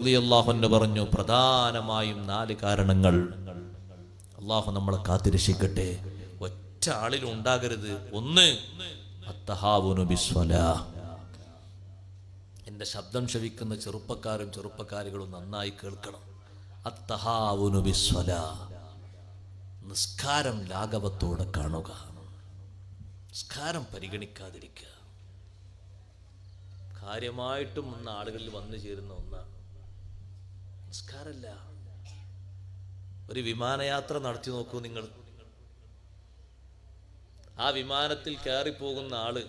അള്ളാഹുന്ന് പറഞ്ഞു പ്രധാനമായും നാല് കാരണങ്ങൾ. അള്ളാഹു നമ്മളെ കാത്തിരക്ഷിക്കട്ടെ. ഒറ്റ ആളിലും ഉണ്ടാകരുത്. ഒന്ന് എന്റെ ശബ്ദം ക്ഷവിക്കുന്ന ചെറുപ്പക്കാരും ചെറുപ്പക്കാരികളും നന്നായി കേൾക്കണം. അത്തഹാവുനു ബിസ്വലാ. നിസ്കാരം ലാഘവത്തോടെ കാണുക. നിസ്കാരം പരിഗണിക്കാതിരിക്കുക. കാര്യമായിട്ടും ഒന്ന് ആളുകളിൽ വന്നു ചേരുന്ന ഒന്നാണ്. നിസ്കാരല്ല ഒരു വിമാനയാത്ര നടത്തി നോക്കൂ നിങ്ങൾ. ആ വിമാനത്തിൽ കയറി പോകുന്ന ആൾ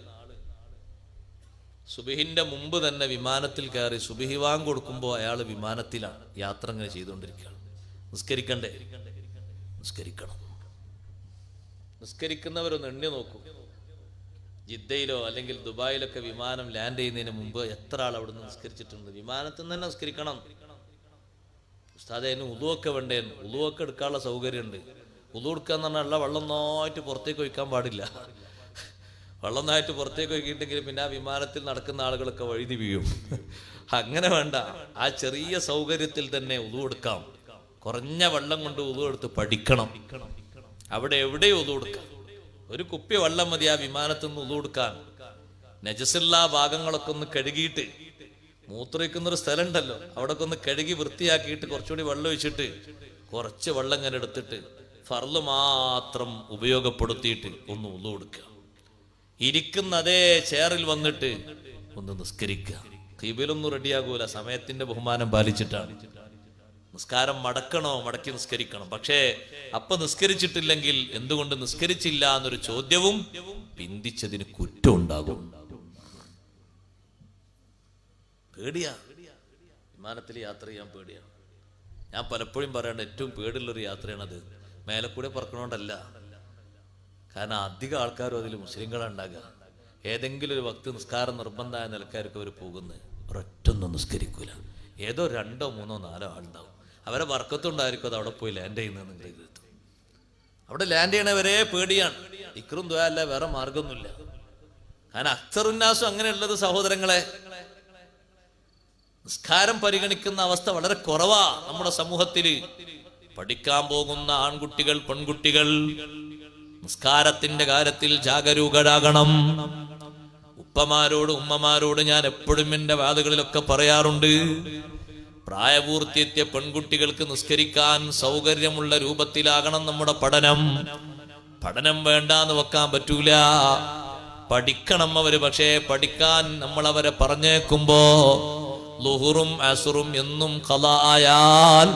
സുബിഹിന്റെ മുമ്പ് തന്നെ വിമാനത്തിൽ കയറി സുബിഹി വാങ് കൊടുക്കുമ്പോൾ അയാൾ വിമാനത്തിലാണ് യാത്ര ഇങ്ങനെ ചെയ്തുകൊണ്ടിരിക്കുകയാണ്. നിസ്കരിക്കണ്ടേ? നിസ്കരിക്കണം. നിസ്കരിക്കുന്നവരൊന്ന് എണ്ണി നോക്കൂ. ജിദ്ദയിലോ അല്ലെങ്കിൽ ദുബായിലൊക്കെ വിമാനം ലാൻഡ് ചെയ്യുന്നതിന് മുമ്പ് എത്ര ആൾ അവിടെ നിസ്കരിച്ചിട്ടുണ്ട്? വിമാനത്തിൽ നിന്ന് തന്നെ നിസ്കരിക്കണം. ഉസ്താദെ അതിന് ഉളുവൊക്കെ വേണ്ടേ? ഉളുവൊക്കെ എടുക്കാനുള്ള സൗകര്യമുണ്ട്. ഉളു എടുക്കാന്ന് പറഞ്ഞാൽ പറഞ്ഞാൽ വെള്ളം നന്നായിട്ട് പുറത്തേക്ക് ഒഴിക്കാൻ പാടില്ല. വെള്ളം നന്നായിട്ട് പുറത്തേക്ക് ഒഴുകിയിട്ടുണ്ടെങ്കിൽ പിന്നെ ആ വിമാനത്തിൽ നടക്കുന്ന ആളുകളൊക്കെ വഴുതി വീഴും. അങ്ങനെ വേണ്ട. ആ ചെറിയ സൗകര്യത്തിൽ തന്നെ ഉളു എടുക്കാം. കുറഞ്ഞ വെള്ളം കൊണ്ട് ഉളു എടുത്ത് പഠിക്കണം. അവിടെ എവിടെ ഉളു എടുക്കാം? ഒരു കുപ്പി വെള്ളം മതി ആ വിമാനത്തിൽ നിന്ന് ഉളു എടുക്കാൻ. നജസുള്ള ഭാഗങ്ങളൊക്കെ ഒന്ന് കഴുകിയിട്ട് മൂത്രയിക്കുന്ന ഒരു സ്ഥലം ഉണ്ടല്ലോ അവിടെ ഒന്ന് കഴുകി വൃത്തിയാക്കിയിട്ട് കുറച്ചുകൂടി വെള്ളം ഒഴിച്ചിട്ട് കുറച്ച് വെള്ളം ഇങ്ങനെ എടുത്തിട്ട് ഫർൾ മാത്രം ഉപയോഗപ്പെടുത്തിയിട്ട് ഒന്ന് ഉള്ളു കൊടുക്കുക. ഇരിക്കുന്ന അതേ ചെയറിൽ വന്നിട്ട് ഒന്ന് നിസ്കരിക്കുക. കീബിലൊന്നും റെഡിയാകൂല. സമയത്തിന്റെ ബഹുമാനം പാലിച്ചിട്ടാണ്. നിസ്കാരം മടക്കണോ? മടക്കി നിസ്കരിക്കണം. പക്ഷേ അപ്പൊ നിസ്കരിച്ചിട്ടില്ലെങ്കിൽ എന്തുകൊണ്ട് നിസ്കരിച്ചില്ല എന്നൊരു ചോദ്യവും പിന്തിച്ചതിന് കുറ്റം ഉണ്ടാകും പേടിയാ. വിമാനത്തിൽ യാത്ര ചെയ്യാൻ പേടിയാണ് ഞാൻ പലപ്പോഴും പറയേണ്ട ഏറ്റവും പേടിയുള്ളൊരു യാത്രയാണത്. മേലെ കൂടെ പറക്കണോണ്ടല്ല. കാരണം അധികം ആൾക്കാരും അതിൽ മുസ്ലിങ്ങളാണ് ഉണ്ടാകുക ഏതെങ്കിലും ഒരു ഭക്തി നിസ്കാരം നിർബന്ധമായ നിലക്കാർക്ക് അവർ പോകുന്നത് ഒരൊറ്റൊന്നും നിസ്കരിക്കൂല. ഏതോ രണ്ടോ മൂന്നോ നാലോ ആളുണ്ടാവും. അവരെ വർക്കത്തുണ്ടായിരിക്കും അത് അവിടെ പോയി ലാൻഡ് ചെയ്യുന്നതെന്ന് കരുതും അവിടെ ലാൻഡ് ചെയ്യണവരെ പേടിയാണ്. ഇക്രും ദ്വയല്ല വേറെ മാർഗമൊന്നുമില്ല. കാരണം അക്സറുന്നാസും അങ്ങനെയുള്ളത് സഹോദരങ്ങളെ നിസ്കാരം പരിഗണിക്കുന്ന അവസ്ഥ വളരെ കുറവാ നമ്മുടെ സമൂഹത്തിൽ പഠിക്കാൻ പോകുന്ന ആൺകുട്ടികൾ പെൺകുട്ടികൾ നിസ്കാരത്തിന്റെ കാര്യത്തിൽ ജാഗരൂകരാകണം. ഉപ്പമാരോട് ഉമ്മമാരോട് ഞാൻ എപ്പോഴും എന്റെ വാതുകളിലൊക്കെ പറയാറുണ്ട്. പ്രായപൂർത്തിയെത്തിയ പെൺകുട്ടികൾക്ക് നിസ്കരിക്കാൻ സൗകര്യമുള്ള രൂപത്തിലാകണം നമ്മുടെ പഠനം. പഠനം വേണ്ട എന്ന് വെക്കാൻ പറ്റൂല. പഠിക്കണം അവർ പക്ഷേ പഠിക്കാൻ നമ്മൾ അവരെ പറഞ്ഞേക്കുമ്പോ ലുഹുറും അസുറും എന്നും കല ആയാൽ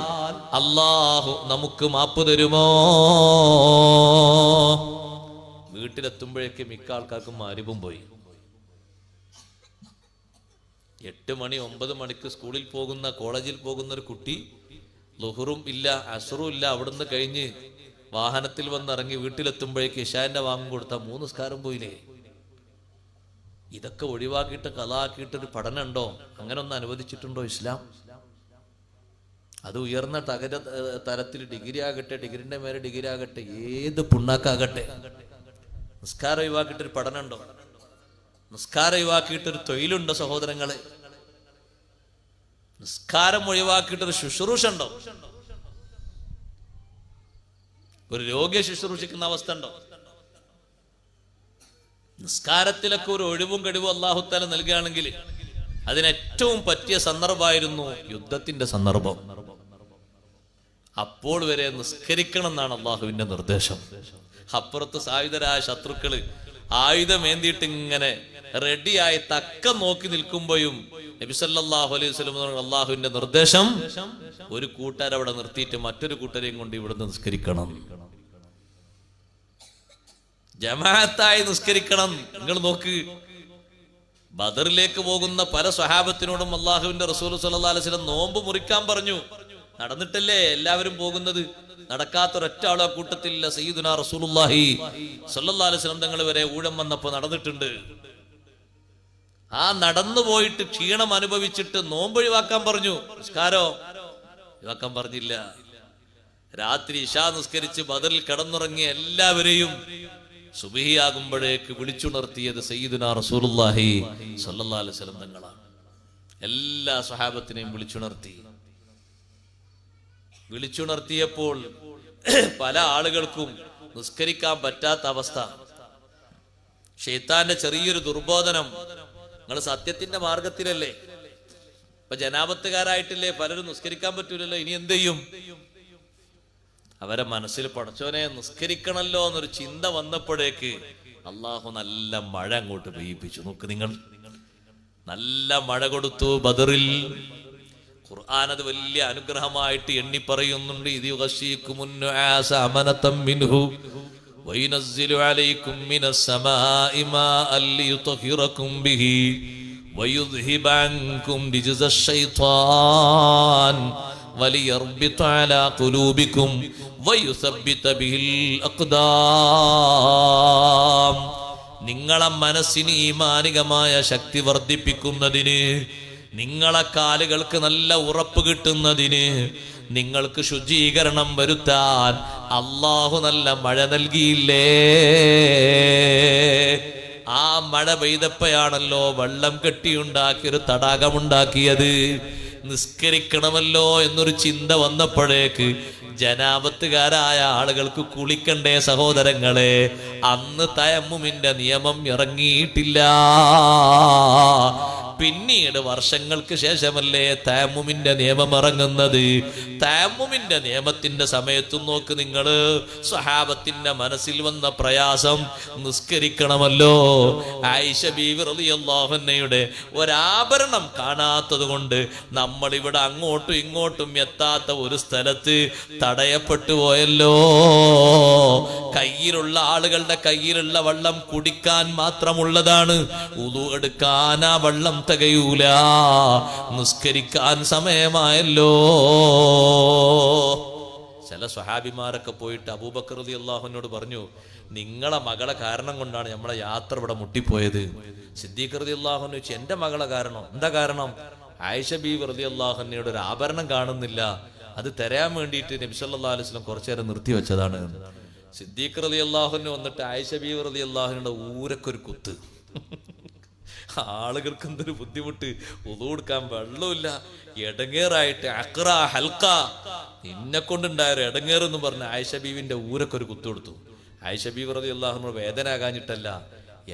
അള്ളാഹു നമുക്ക് മാപ്പ് തരുമോ? വീട്ടിലെത്തുമ്പോഴേക്ക് മിക്ക ആൾക്കാർക്കും മാരിവും പോയി. എട്ട് മണി ഒമ്പത് മണിക്ക് സ്കൂളിൽ പോകുന്ന കോളേജിൽ പോകുന്ന ഒരു കുട്ടി ലുഹുറും ഇല്ല അസുറും ഇല്ല അവിടുന്ന് കഴിഞ്ഞ് വാഹനത്തിൽ വന്നിറങ്ങി വീട്ടിലെത്തുമ്പോഴേക്ക് ഇഷാന്റെ വാങ്ങും കൊടുത്ത മൂന്ന് സ്കാരം പോയില്ലേ? ഇതൊക്കെ ഒഴിവാക്കിയിട്ട് കലാക്കിയിട്ടൊരു ഒരു പഠനം ഉണ്ടോ അങ്ങനെ ഒന്ന് അനുവദിച്ചിട്ടുണ്ടോ ഇസ്ലാം? അത് ഉയർന്ന തകര തരത്തിൽ ഡിഗ്രി ആകട്ടെ ഡിഗ്രിന്റെ മേലെ ഡിഗ്രി ആകട്ടെ ഏത് പുണ്ണാക്കാകട്ടെ. നിസ്കാരം ഒഴിവാക്കിയിട്ടൊരു പഠനം ഉണ്ടോ നിസ്കാരം ഒഴിവാക്കിയിട്ടൊരു തൊഴിലുണ്ടോ സഹോദരങ്ങളെ? നിസ്കാരം ഒഴിവാക്കിയിട്ടൊരു ശുശ്രൂഷ ഉണ്ടോ? ഒരു രോഗിയെ ശുശ്രൂഷിക്കുന്ന അവസ്ഥ ഉണ്ടോ? നിസ്കാരത്തിലൊക്കെ ഒരു ഒഴിവും കഴിവും അള്ളാഹുത്താല നൽകുകയാണെങ്കിൽ അതിനേറ്റവും പറ്റിയ സന്ദർഭമായിരുന്നു യുദ്ധത്തിന്റെ സന്ദർഭം. അപ്പോൾ വരെ നിസ്കരിക്കണം എന്നാണ് അള്ളാഹുവിന്റെ നിർദ്ദേശം. അപ്പുറത്ത് സായുധരായ ശത്രുക്കൾ ആയുധമേന്തിയിട്ട് ഇങ്ങനെ റെഡിയായി തക്കം നോക്കി നിൽക്കുമ്പോഴും നബിസല്ലാഹു അലൈഹി സ്വലം അള്ളാഹുവിന്റെ നിർദ്ദേശം ഒരു കൂട്ടരവിടെ നിർത്തിയിട്ട് മറ്റൊരു കൂട്ടരെയും കൊണ്ട് ഇവിടെ നിസ്കരിക്കണം. ജമാഅത്തായി നിസ്കരിക്കണം. നിങ്ങൾ നോക്ക്. ബദറിലേക്ക് പോകുന്ന പല സ്വഹാബത്തിനോടും അള്ളാഹുവിന്റെ റസൂൽ സല്ലല്ലാഹു അലൈഹി നോമ്പ് മുറിക്കാൻ പറഞ്ഞു. നടന്നിട്ടല്ലേ എല്ലാവരും പോകുന്നത്? നടക്കാത്തൊരൊറ്റ ആളോ കൂട്ടത്തിലില്ല. സയ്യിദുന റസൂലുള്ളാഹി സല്ലല്ലാഹു അലൈഹി തങ്ങൾ വരെ ഊഴം വന്നപ്പോ നടന്നിട്ടുണ്ട്. ആ നടന്നു പോയിട്ട് ക്ഷീണം അനുഭവിച്ചിട്ട് നോമ്പ് ഒഴിവാക്കാൻ പറഞ്ഞു. നിസ്കാരോ? ഒഴിവാക്കാൻ പറഞ്ഞില്ല. രാത്രി ഇഷാ നിസ്കരിച്ച് ബദറിൽ കടന്നുറങ്ങിയ എല്ലാവരെയും സുബിഹിയാകുമ്പോഴേക്ക് വിളിച്ചുണർത്തിയത് സയ്യിദുന റസൂലുള്ളാഹി സല്ലല്ലാഹു അലൈഹി വസല്ലം തങ്ങളാണ്. എല്ലാ സ്വഹാബത്തിനെയും വിളിച്ചുണർത്തി. വിളിച്ചുണർത്തിയപ്പോൾ പല ആളുകൾക്കും നിസ്കരിക്കാൻ പറ്റാത്ത അവസ്ഥ. ഷെയ്ത്താന്റെ ചെറിയൊരു ദുർബോധനം നിങ്ങൾ സത്യത്തിന്റെ മാർഗത്തിലല്ലേ? ഇപ്പൊ ജനാപത്തുകാരായിട്ടില്ലേ? പലരും നിസ്കരിക്കാൻ പറ്റൂലല്ലോ. ഇനി എന്ത് ചെയ്യും? അവരെ മനസ്സിൽ പടച്ചോനെ നിസ്കരിക്കണല്ലോ എന്നൊരു ചിന്ത വന്നപ്പോഴേക്ക് അള്ളാഹു നല്ല മഴ അങ്ങോട്ട് പെയ്യിപ്പിച്ചു നോക്ക് നിങ്ങൾ നല്ല മഴ കൊടുത്തു ബദറിൽ ഖുർആൻ അത് വലിയ അനുഗ്രഹമായിട്ട് എണ്ണി പറയുന്നുണ്ട് ഇത് യുഗശീക്കുമുന്നുആസ അമനതം മിൻഹു وينزل عليكم من السماء ماء ليطهركم به ويذهب عنكم رجز الشيطان വലിയർബിത്ത അലാ ഖുലൂബിക്കും വയുസബ്ബിത ബിഹിൽ അഖ്ദാം. നിങ്ങളെ മനസ്സിന് ഈമാനികമായ ശക്തി വർദ്ധിപ്പിക്കുന്നതിന് നിങ്ങളെ കാലുകൾക്ക് നല്ല ഉറപ്പ് കിട്ടുന്നതിന് നിങ്ങൾക്ക് ശുചീകരണം വരുത്താൻ അള്ളാഹു നല്ല മഴ നൽകിയില്ലേ? ആ മഴ പെയ്തപ്പോഴാണല്ലോ വെള്ളം കെട്ടിയുണ്ടാക്കിയൊരു തടാകമുണ്ടാക്കിയത്. നിസ്കരിക്കണമല്ലോ എന്നൊരു ചിന്ത വന്നപ്പോഴേക്ക് ജനാപത്തുകാരായ ആളുകൾക്ക് കുളിക്കണ്ടേ സഹോദരങ്ങളെ അന്ന് തയമ്മുമിന്റെ നിയമം ഇറങ്ങിയിട്ടില്ല. പിന്നീട് വർഷങ്ങൾക്ക് ശേഷമല്ലേ താമുമിന്റെ നിയമം ഇറങ്ങുന്നത്? താമുമിന്റെ നിയമത്തിന്റെ സമയത്തും നോക്ക് നിങ്ങൾ സഹാബത്തിന്റെ മനസ്സിൽ വന്ന പ്രയാസം നിസ്കരിക്കണമല്ലോ. ആയിഷ ബീവി റളിയല്ലാഹുന്നയുടെ ഒരാഭരണം കാണാത്തത് കൊണ്ട് നമ്മളിവിടെ അങ്ങോട്ടും ഇങ്ങോട്ടും എത്താത്ത ഒരു സ്ഥലത്ത് തടയപ്പെട്ടു പോയല്ലോ. കയ്യിലുള്ള ആളുകളുടെ കയ്യിലുള്ള വെള്ളം കുടിക്കാൻ മാത്രമുള്ളതാണ്. ഉതു എടുക്കാൻ ആ വെള്ളം തികയൂല. നിസ്കരിക്കാൻ സമയമായല്ലോ. ചില സ്വഹാബിമാരൊക്കെ പോയിട്ട് അബൂബക്കർ റതി അള്ളാഹുവിനോട് പറഞ്ഞു നിങ്ങളെ മകളെ കാരണം കൊണ്ടാണ് നമ്മളെ യാത്ര ഇവിടെ മുട്ടിപ്പോയത്. സിദ്ദീഖ് റതി അള്ളാഹുന്ന് വെച്ച് എന്റെ മകളെ കാരണം? എന്താ കാരണം? ആയിഷ ബി റതി അള്ളാഹുനയുടെ ഒരു ആഭരണം കാണുന്നില്ല. അത് തരാൻ വേണ്ടിയിട്ട് നബിസല്ലാ അലുസ്ലം കുറച്ചു നേരം നിർത്തി വെച്ചതാണ്. സിദ്ദീഖ് റലി അള്ളാഹുനെ വന്നിട്ട് ആയിഷ ബി അള്ളാഹുനുടെ അള്ളാഹുനയുടെ ഊരക്കൊരു കുത്ത്. ആളുകൾക്ക് എന്തൊരു ബുദ്ധിമുട്ട്. ഉതു കൊടുക്കാൻ വെള്ളമില്ല എടങ്ങേറായിട്ട് അക്ര ഹൽക്ക നിന്നെ കൊണ്ടുണ്ടായ ഒരു എടങ്ങേറെന്ന് പറഞ്ഞ ആയിഷ ബീവിന്റെ ഊരൊക്കെ ഒരു കുത്തു കൊടുത്തു. ആയിഷ ബീവി റതി വേദന ആകാഞ്ഞിട്ടല്ല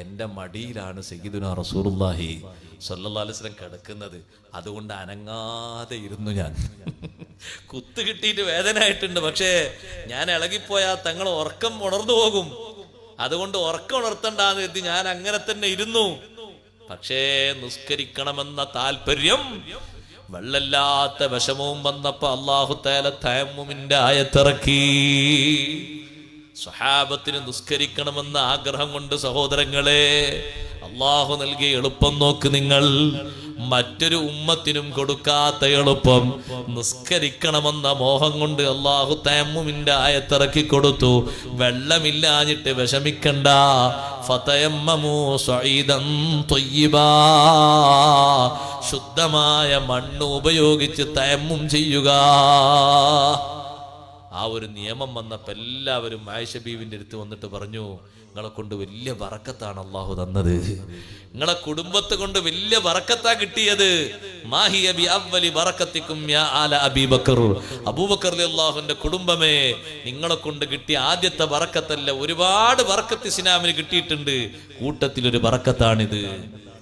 എന്റെ മടിയിലാണ് സയ്യിദുന റസൂറുല്ലാഹി സല്ലാ അലൈഹി വസല്ലം കിടക്കുന്നത്. അതുകൊണ്ട് അനങ്ങാതെ ഇരുന്നു ഞാൻ. കുത്ത് കിട്ടിയിട്ട് വേദനയായിട്ടുണ്ട്. പക്ഷേ ഞാൻ ഇളകിപ്പോയാ തങ്ങൾ ഉറക്കം ഉണർന്നു പോകും. അതുകൊണ്ട് ഉറക്കം ഉണർത്തണ്ടാന്ന് കരുതി ഞാൻ അങ്ങനെ തന്നെ ഇരുന്നു. പക്ഷേ നിസ്കരിക്കണമെന്ന താല്പര്യം വെള്ളല്ലാത്ത വിഷമവും വന്നപ്പോ അള്ളാഹു തേല തയമ്മുമിന്റെ ആയത്തിറക്കി. സ്വഹാബത്തിന് നിസ്കരിക്കണമെന്ന ആഗ്രഹം കൊണ്ട് സഹോദരങ്ങളെ അള്ളാഹു നൽകിയ എളുപ്പം നോക്ക് നിങ്ങൾ. മറ്റൊരു ഉമ്മത്തിനും കൊടുക്കാത്ത എളുപ്പം. നിസ്കരിക്കണമെന്ന മോഹം കൊണ്ട് അള്ളാഹു തയമ്മുമിന്റെ ആയത്തിറക്കി കൊടുത്തു. വെള്ളമില്ലാഞ്ഞിട്ട് വിഷമിക്കണ്ട. ശുദ്ധമായ മണ്ണ് ഉപയോഗിച്ച് തയമ്മും ചെയ്യുക. ആ ഒരു നിയമം വന്നപ്പോൾ എല്ലാവരും ആയിഷ ബീവിന്റെ അടുത്ത് വന്നിട്ട് പറഞ്ഞു നിങ്ങളെ കൊണ്ട് വലിയ വറക്കത്താണ് അള്ളാഹു തന്നത്. നിങ്ങളെ കുടുംബത്തെ കൊണ്ട് വലിയ വറക്കത്താ കിട്ടിയത്. ബി അവലി ആല അബീബക്കർ. അള്ളാഹുന്റെ കുടുംബമേ നിങ്ങളെ കൊണ്ട് കിട്ടിയ ആദ്യത്തെ വറക്കത്തല്ല ഒരുപാട് വറക്കത്ത് ഇസ്ലാമിന് കിട്ടിയിട്ടുണ്ട്. കൂട്ടത്തിലൊരു വറക്കത്താണിത്.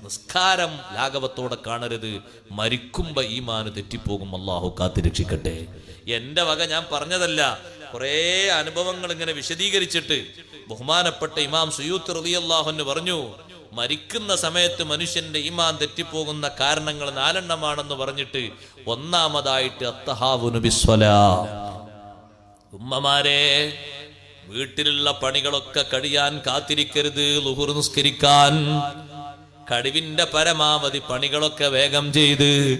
നിസ്കാരം ലാഘവത്തോടെ കാണരുത്. മരിക്കുമ്പോ ഈമാന് തെറ്റിപ്പോകും. അള്ളാഹു കാത്തിരക്ഷിക്കട്ടെ എന്റെ വക ഞാൻ പറഞ്ഞതല്ല. കുറേ അനുഭവങ്ങൾ ഇങ്ങനെ വിശദീകരിച്ചിട്ട് ബഹുമാനപ്പെട്ട ഇമാം സുയൂത്ത് റതിയല്ലാഹുന്ന് പറഞ്ഞു മരിക്കുന്ന സമയത്ത് മനുഷ്യന്റെ ഈമാൻ തെറ്റിപ്പോകുന്ന കാരണങ്ങൾ നാലെണ്ണമാണെന്ന് പറഞ്ഞിട്ട് ഒന്നാമതായിട്ട് അത്തഹാവുനു ബിസ്വല. ഉമ്മമാരെ വീട്ടിലുള്ള പണികളൊക്കെ കഴിയാൻ കാത്തിരിക്കരുത് ലുഹുർ നിസ്കരിക്കാൻ. കഴിവിന്റെ പരമാവധി പണികളൊക്കെ വേഗം ചെയ്ത്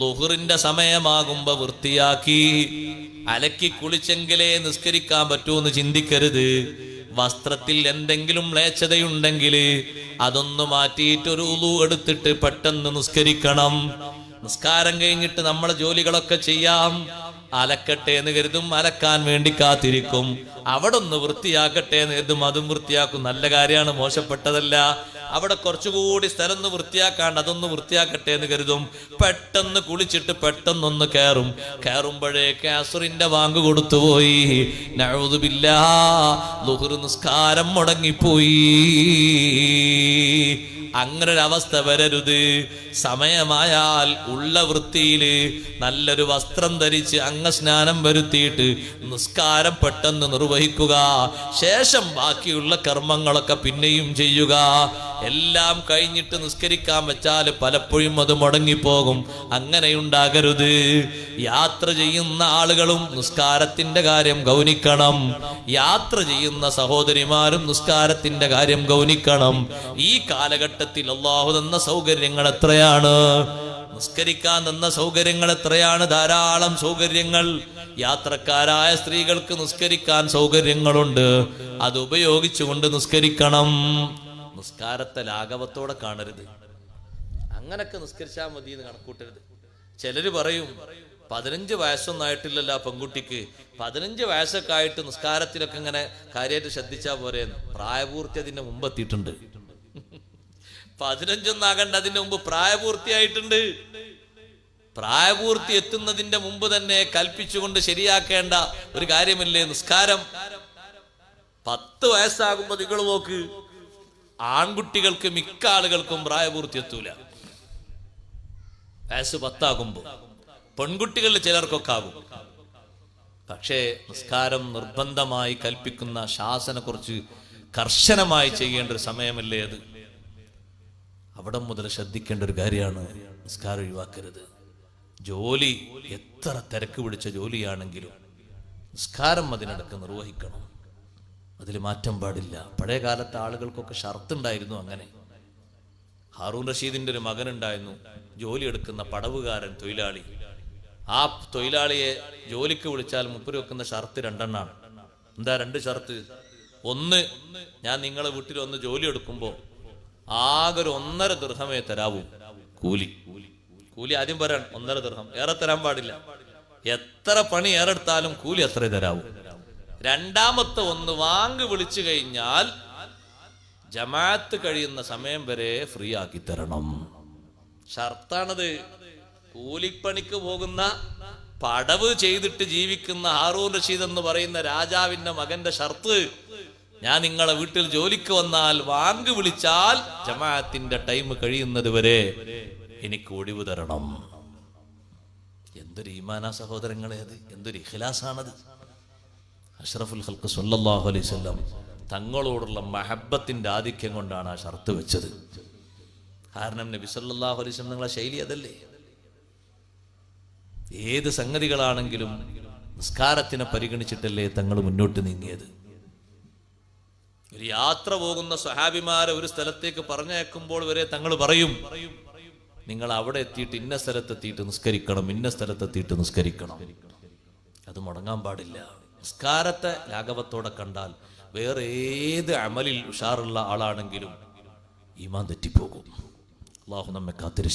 ലുഹുറിന്റെ സമയമാകുമ്പോ വൃത്തിയാക്കി അലക്കി കുളിച്ചെങ്കിലേ നിസ്കരിക്കാൻ പറ്റൂന്ന് ചിന്തിക്കരുത്. വസ്ത്രത്തിൽ എന്തെങ്കിലും മ്ലേച്ഛതയുണ്ടെങ്കിൽ അതൊന്ന് മാറ്റിയിട്ട് ഒരു എടുത്തിട്ട് പെട്ടെന്ന് നിസ്കരിക്കണം. നിസ്കാരം കഴിഞ്ഞിട്ട് നമ്മളെ ജോലികളൊക്കെ ചെയ്യാം. അലക്കട്ടെ എന്ന് കരുതും അലക്കാൻ വേണ്ടി കാത്തിരിക്കും. അവിടെ ഒന്ന് വൃത്തിയാക്കട്ടെ എന്ന് കരുതും അതും വൃത്തിയാക്കും. നല്ല കാര്യമാണ് മോശപ്പെട്ടതല്ല. അവിടെ കുറച്ചുകൂടി സ്ഥലം ഒന്ന് വൃത്തിയാക്കാണ്ട് അതൊന്ന് വൃത്തിയാക്കട്ടെ എന്ന് കരുതും. പെട്ടെന്ന് കുളിച്ചിട്ട് പെട്ടെന്നൊന്ന് കയറും. കയറുമ്പോഴേക്ക് അസുറിന്റെ വാങ്ക് കൊടുത്തുപോയി. നഴുതുമില്ല ലുഹുർ നിസ്കാരം മുടങ്ങിപ്പോയി. അങ്ങനെ ഒരു അവസ്ഥ വരരുത്. സമയമായാൽ ഉള്ള വൃത്തിയിൽ നല്ലൊരു വസ്ത്രം ധരിച്ച് അംഗസ്നാനം വരുത്തിയിട്ട് നിസ്കാരം പെട്ടെന്ന് നിർവഹിക്കുക. ശേഷം ബാക്കിയുള്ള കർമ്മങ്ങളൊക്കെ പിന്നെയും ചെയ്യുക. എല്ലാം കഴിഞ്ഞിട്ട് നിസ്കരിക്കാൻ വെച്ചാൽ പലപ്പോഴും അത് മുടങ്ങിപ്പോകും. അങ്ങനെയുണ്ടാകരുത്. യാത്ര ചെയ്യുന്ന ആളുകളും നിസ്കാരത്തിന്റെ കാര്യം ഗൗനിക്കണം. യാത്ര ചെയ്യുന്ന സഹോദരിമാരും നിസ്കാരത്തിന്റെ കാര്യം ഗൗനിക്കണം. ഈ കാലഘട്ടത്തിൽ അള്ളാഹു തന്ന സൗകര്യങ്ങൾ എത്രയാണ്? നിസ്കരിക്കാൻ തന്ന സൗകര്യങ്ങൾ എത്രയാണ്? ധാരാളം സൗകര്യങ്ങൾ. യാത്രക്കാരായ സ്ത്രീകൾക്ക് നിസ്കരിക്കാൻ സൗകര്യങ്ങളുണ്ട്. അത് ഉപയോഗിച്ചുകൊണ്ട് നിസ്കരിക്കണം. നിസ്കാരത്തെ ലാഘവത്തോടെ കാണരുത്. അങ്ങനൊക്കെ നിസ്കരിച്ചാൽ മതി എന്ന് കണക്കൂട്ടരുത്. ചിലര് പറയും പതിനഞ്ച് വയസ്സൊന്നും ആയിട്ടില്ലല്ലോ പെൺകുട്ടിക്ക്. പതിനഞ്ച് വയസ്സൊക്കെ ആയിട്ട് നിസ്കാരത്തിലൊക്കെ ഇങ്ങനെ കാര്യമായിട്ട് ശ്രദ്ധിച്ചാൽ പോരെ പ്രായപൂർത്തി അതിന്റെ മുമ്പ് എത്തിയിട്ടുണ്ട്. പതിനഞ്ചൊന്നാകണ്ട അതിന്റെ മുമ്പ് പ്രായപൂർത്തിയായിട്ടുണ്ട്. പ്രായപൂർത്തി എത്തുന്നതിന്റെ മുമ്പ് തന്നെ കൽപ്പിച്ചുകൊണ്ട് ശരിയാക്കേണ്ട ഒരു കാര്യമല്ലേ നിസ്കാരം? പത്ത് വയസ്സാകുമ്പോ നിങ്ങൾ നോക്ക് ആൺകുട്ടികൾക്ക് മിക്ക ആളുകൾക്കും പ്രായപൂർത്തി എത്തൂല വയസ്സ് പത്താകുമ്പോ പെൺകുട്ടികളിൽ ചിലർക്കൊക്കെ ആകും. പക്ഷേ നിസ്കാരം നിർബന്ധമായി കൽപ്പിക്കുന്ന ശാസന കുറിച്ച് കർശനമായി ചെയ്യേണ്ട ഒരു സമയമല്ലേ അത്? അവിടെ മുതൽ ശ്രദ്ധിക്കേണ്ട ഒരു കാര്യമാണ് നിസ്കാരം ഒഴിവാക്കരുത്. ജോലി എത്ര തിരക്ക് പിടിച്ച ജോലിയാണെങ്കിലും നിസ്കാരം അതിനടക്ക് നിർവഹിക്കണം. അതിൽ മാറ്റം പാടില്ല. പഴയ കാലത്തെ ആളുകൾക്കൊക്കെ ഷർത്തുണ്ടായിരുന്നു അങ്ങനെ. ഹാറൂൺ റഷീദിന്റെ ഒരു മകനുണ്ടായിരുന്നു. ജോലി എടുക്കുന്ന പടവുകാരൻ തൊഴിലാളി. ആ തൊഴിലാളിയെ ജോലിക്ക് വിളിച്ചാൽ മുപ്പര് വെക്കുന്ന ഷർത്ത് രണ്ടെണ്ണാണ്. എന്താ രണ്ട് ഷർത്ത്? ഒന്ന് ഞാൻ നിങ്ങളെ വീട്ടിൽ ഒന്ന് ജോലി എടുക്കുമ്പോൾ ആകെ ഒരു ഒന്നര ദൃഹമേ തരാവൂ. കൂലി. കൂലി ആദ്യം പറയണം ഒന്നര ദൃഹം. ഏറെ തരാൻ പാടില്ല. എത്ര പണി ഏറെ എടുത്താലും കൂലി അത്രേ തരാവൂ. രണ്ടാമത്തെ ഒന്ന് വാങ്ങ് വിളിച്ചു കഴിഞ്ഞാൽ ജമാഅത്ത് കഴിയുന്ന സമയം വരെ ഫ്രീ ആക്കി തരണം. ഷർത്താണത്. കൂലിപ്പണിക്ക് പോകുന്ന പടവ് ചെയ്തിട്ട് ജീവിക്കുന്ന ഹാറൂർ റഷീദ് എന്ന് പറയുന്ന രാജാവിന്റെ മകന്റെ ഷർത്ത് ഞാൻ നിങ്ങളെ വീട്ടിൽ ജോലിക്ക് വന്നാൽ വാങ്ക് വിളിച്ചാൽ ജമാഅത്തിന്റെ ടൈം കഴിയുന്നത് വരെ എനിക്ക് ഒഴിവ് തരണം. എന്തൊരു ഈമാന സഹോദരങ്ങളെ അത്? എന്തൊരു ഇഖ്ലാസാണത്? അഷ്റഫുൽ ഹൽക്ക് സല്ലാഹു അലൈഹി വസല്ലം തങ്ങളോടുള്ള മഹബത്തിന്റെ ആധിക്യം കൊണ്ടാണ് ആ ഷർത്ത് വെച്ചത്. കാരണം നബി സല്ലാഹു അലൈഹി വസല്ലം നിങ്ങളെ ശൈലി അതല്ലേ? ഏത് സംഗതികളാണെങ്കിലും നിസ്കാരത്തിനെ പരിഗണിച്ചിട്ടല്ലേ തങ്ങൾ മുന്നോട്ട് നീങ്ങിയത്. ഒരു യാത്ര പോകുന്ന സ്വഹാബിമാരെ ഒരു സ്ഥലത്തേക്ക് പറഞ്ഞയക്കുമ്പോൾ വരെ തങ്ങൾ പറയും നിങ്ങൾ അവിടെ എത്തിയിട്ട് ഇന്ന സ്ഥലത്തെത്തിയിട്ട് നിസ്കരിക്കണം ഇന്ന സ്ഥലത്തെത്തിയിട്ട് നിസ്കരിക്കണം. അത് മുടങ്ങാൻ പാടില്ല. നിസ്കാരത്തെ ലാഘവത്തോടെ കണ്ടാൽ വേറെ ഏത് അമലിൽ ഉഷാറുള്ള ആളാണെങ്കിലും ഈമാൻ തെറ്റിപ്പോകും. അള്ളാഹു നമ്മെ കാത്തിരി